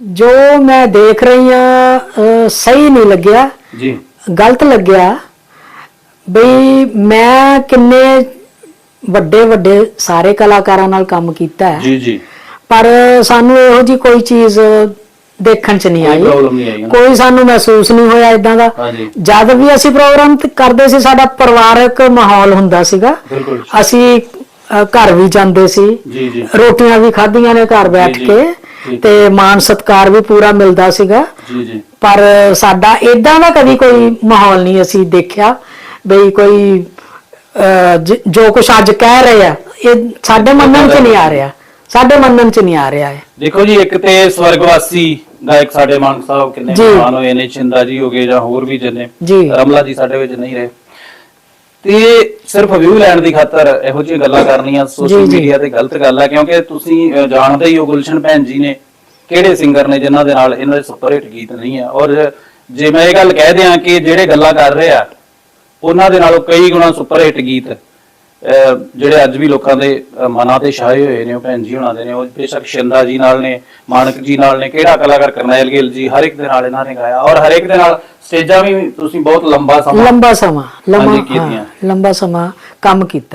ਜੋ ਮੈਂ ਦੇਖ ਰਹੀ ਆ ਸਹੀ ਨਹੀਂ ਲੱਗਿਆ। ਜੀ। ਗਲਤ ਲੱਗਿਆ। ਬਈ ਮੈਂ ਕਿੰਨੇ ਵੱਡੇ ਵੱਡੇ ਸਾਰੇ ਕਲਾਕਾਰਾਂ ਨਾਲ ਕੰਮ ਕੀਤਾ ਹੈ। ਜੀ ਜੀ। ਪਰ ਸਾਨੂੰ ਇਹੋ ਜੀ ਕੋਈ ਚੀਜ਼ ਦੇਖਣ ਚ ਨਹੀਂ ਆਈ? ਕੋਈ ਸਾਨੂੰ ਮਹਿਸੂਸ ਨਹੀਂ ਹੋਇਆ ਇਦਾਂ ਦਾ। ਜਦ ਵੀ ਅਸੀਂ ਪ੍ਰੋਗਰਾਮ ਕਰਦੇ ਸੀ ਸਾਡਾ ਪਰਿਵਾਰਕ ਮਾਹੌਲ ਹੁੰਦਾ ਸੀਗਾ। ਅਸੀਂ ਘਰ ਵੀ ਜਾਂਦੇ ਸੀ। ਜੀ ਜੀ। ਰੋਟੀਆਂ ਵੀ ਖਾਧੀਆਂ ਨੇ ਘਰ ਬੈਠ ਕੇ। ਤੇ ਮਾਨ ਸਤਕਾਰ ਵੀ ਪੂਰਾ ਮਿਲਦਾ ਸੀਗਾ। ਜੀ ਜੀ। ਪਰ ਸਾਡਾ ਇਦਾਂ ਦਾ ਕਦੀ ਕੋਈ ਮਾਹੌਲ ਨਹੀਂ ਅਸੀਂ ਦੇਖਿਆ ਬਈ ਕੋਈ ਜ- ਕੁਝ ਅੱਜ ਕਹਿ ਰਹੇ ਆ ਇਹ ਸਾਡੇ ਮੰਨਣ ਚ ਨਹੀਂ ਆ ਰਿਹਾ। ਸਾਡੇ ਮੰਨਣ ਚ ਨਹੀਂ ਆ ਰਿਹਾ ਹੈ ਦੇਖੋ ਜੀ ਇੱਕ ਤੇ ਸਵਰਗਵਾਸੀ ਗਾਇਕ ਸਾਡੇ ਮਾਨ ਸਾਹਿਬ ਕਿੰਨੇ। ਮਹਾਨ ਹੋਏ ਨੇ ਚਿੰਦਾ ਜੀ ਹੋ ਗਏ ਜਾਂ ਹੋਰ ਵੀ ਜਿੰਨੇ। ਰਮਲਾ ਜੀ ਸਾਡੇ ਵਿੱਚ ਨਹੀਂ ਰਹੇ। ਤੇ ਸਿਰਫ ਵਿਊ ਲੈਣ ਦੀ ਖਾਤਰ ਇਹੋ ਜਿਹੀਆਂ ਗੱਲਾਂ ਕਰਨੀਆਂ ਸੋਸ਼ਲ। ਮੀਡੀਆ ਤੇ ਗਲਤ ਗੱਲ ਹੈ ਕਿਉਂਕਿ ਤੁਸੀਂ ਜਾਣਦੇ ਹੀ ਹੋ ਗੁਲਸ਼ਨ ਭੈਣ ਜੀ ਨੇ ਕਿਹੜੇ ਸਿੰਗਰ ਨੇ ਜਿਨ੍ਹਾਂ ਦੇ ਨਾਲ ਇਹਨਾਂ ਦੇ ਸੁਪਰ ਹਿੱਟ ਗੀਤ ਨਹੀਂ ਆ ਔਰ ਜੇ ਮੈਂ ਇਹ ਗੱਲ ਕਹਿ ਦਿਆਂ ਕਿ ਜਿਹੜੇ ਗੱਲਾਂ ਕਰ ਰਹੇ ਆ ਉਹਨਾਂ ਦੇ ਨਾਲੋਂ ਕਈ ਗੁਣਾ ਸੁਪਰ ਹਿੱਟ ਗੀਤ ਜਿਹੜੇ ਅੱਜ ਵੀ ਲੋਕਾਂ ਦੇ ਮਨਾਂ ਤੇ ਛਾਏ ਹੋਏ ਨੇ ਉਹ ਭੈਣ ਜੀ ਹੁਣਾਂ ਦੇ ਨੇ ਉਹ ਬੇਸ਼ੱਕ ਸ਼ਿੰਦਾ ਜੀ ਨਾਲ ਨੇ ਮਾਨਕ ਜੀ ਨਾਲ ਨੇ ਕਿਹੜਾ ਕਲਾਕਾਰ ਕਰਨੈਲ ਗਿੱਲ ਜੀ ਹਰ ਇੱਕ ਦੇ ਨਾਲ ਇਹਨਾਂ ਨੇ ਗਾਇਆ ਔਰ ਹਰ ਇੱਕ ਦੇ ਨਾਲ ਸਟੇਜਾਂ ਵੀ ਤੁਸੀਂ ਬਹੁਤ ਲੰਬਾ ਸਮਾਂ ਲੰਬਾ ਸਮਾਂ ਲੰਬਾ ਸਮਾਂ ਕੰਮ ਕੀਤਾ।